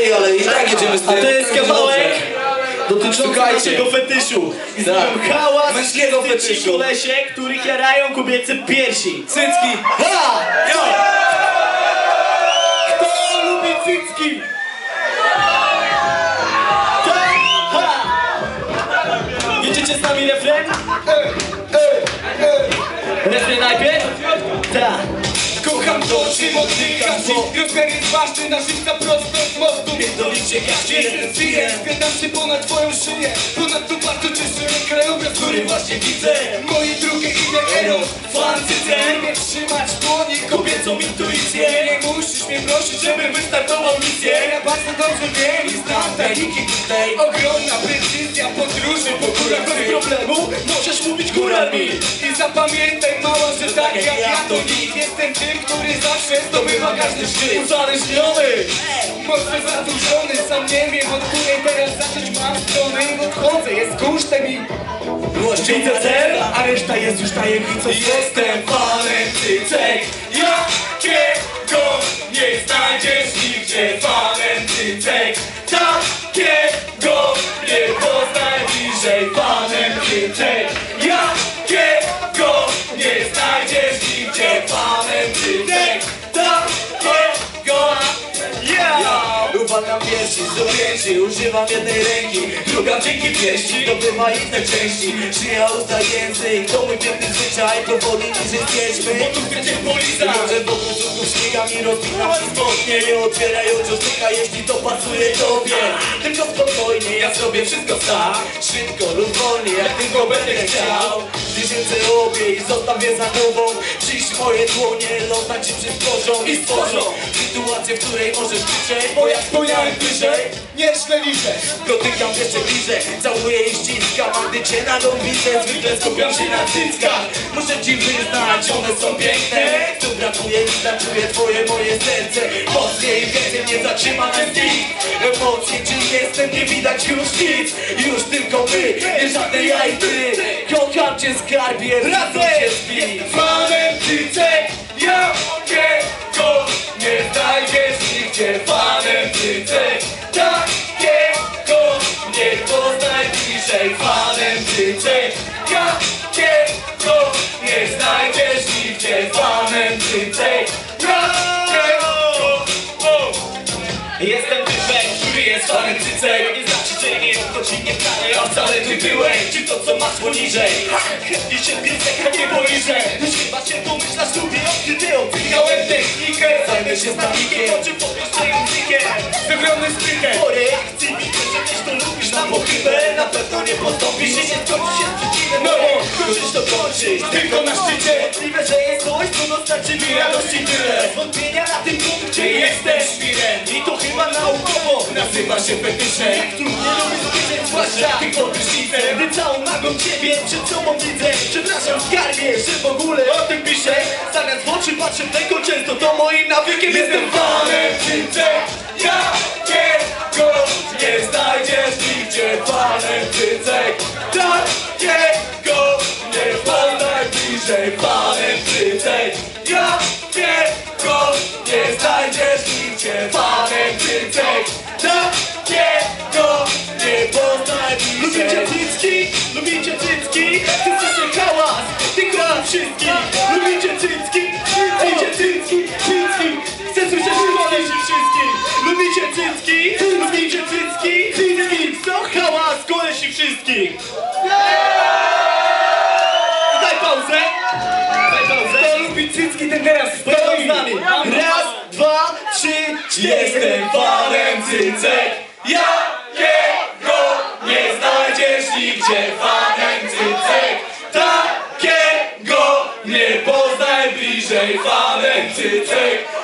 dalej, ale i tak jedziemy z tym. A to jest kawałek dotyczący naszego fetyszu. I Tak. hałas Męskiego fetyszu. kolesie, których jarają kobiece piersi. Cycki! Ha! Jo! Kto lubi cycki? Tak? Ha! Jedziecie z nami refren? Refren najpierw? Tak. Kocham to, czym oddychasz Dziś rozmiar jest ważny, na życia prosto z mostu Pierdolicie Jestem fier, zgadzam się ponad twoją szyję. Ponadto bardzo cieszę mnie krajobraz, który właśnie widzę. Moje drugie imię Eros, fancyzę Nie trzymać dłoni, kobiecą intuicję. Nie musisz mnie prosić, żebym wystartował misję. Ja bardzo dobrze wiem i znam techniki tutaj. Ogromna precyzja podróży po górach bez problemu. Możesz mówić górami zapamiętaj mała, że tak jak ja to nikt Jestem tym, który zawsze zdobywa każdy szczyt Uzależniony. Mocno zadłużony, sam nie wiem od której teraz zacząć mam strony Odchodzę, jest kosztem i Widzę cel, a reszta jest już tajemnicą. Jestem fanem cycek Dopięci Używam jednej ręki, druga dzięki piersi Dobywa inne części, szyja, usta, język To mój piękny zwyczaj, powoli niżej zjedźmy. Bo tu chcę cię polizać Może wokół cukrów śmiga mi rozpinam ci spodnie Nie otwieraj oczu, styka, jeśli to pasuje tobie. Tylko spokojnie, ja zrobię wszystko sam Szybko lub wolniej, jak tylko będę chciał. Tysięcy obie i zostaw je za tobą Dziś moje dłonie ląda ci przysporzą I stworzą sytuację, w której możesz krzyczeć Bo jak wspomniałem wyżej, Nieźle liczę. Dotykam jeszcze bliżej, całuję i ściskam A gdy cię na widzę, zwykle skupiam się na cyckach. Muszę ci wyznać, one są piękne. Tu brakuje nic, czuję twoje, moje serce. Mocniej, więcej nie zatrzyma nas nikt. Emocje, czy jestem, nie widać już nic. Już tylko my, nie żadne ja i ty Kocham cię skarbie, razem się zbij nigdzie Fanem cycek Takiego nie poznaj bliżej. Fanem cycek Jakiego nie znajdziesz nigdzie. Fanem o. Jestem typem, Który jest fanem cycek nie znaczy, że nie jest to ci nie wcale A wcale ty byłeś. Czy to co masz poniżej? Chętnie się piesek, nie poliżę Już chyba się Sprytem Po reakcji widzę, że też to lubisz na pochybę. Na pewno nie postąpisz i nie skończy się sprzeciwem No bo kończysz to kończysz Tylko na szczycie. Możliwe, że jest coś, co dostarczy mi radości tyle. Wątpienia na tym punkcie Jestem świrem. I to chyba naukowo. Nazywa się fetyszem Tu nie lubię zbliżeń, zwłaszcza Ty pod prysznicem Gdy całą nagą ciebie przed sobą widzę. Przepraszam skarbie, że w ogóle o tym piszę. Zamiast w oczy patrzę tylko często, to moim nawykiem Jestem fanem bliżej Fanem cycek Jakiego nie znajdziesz nigdzie Fanem cycek Takiego nie poznaj Lubicie cycki? Lubicie cycki? Chcecie hałas? Tylko na wszystkich Lubicie cycki? Lubicie cycki? Cycki? Chcę słyszeć głosy wszystkich Lubicie cycki? Lubicie cycki? Cycki? Co hałas? Kolesi wszystkich Jestem fanem cycek, jakiego nie znajdziesz nigdzie. Fanem cycek, takiego nie poznaj bliżej. Fanem cycek.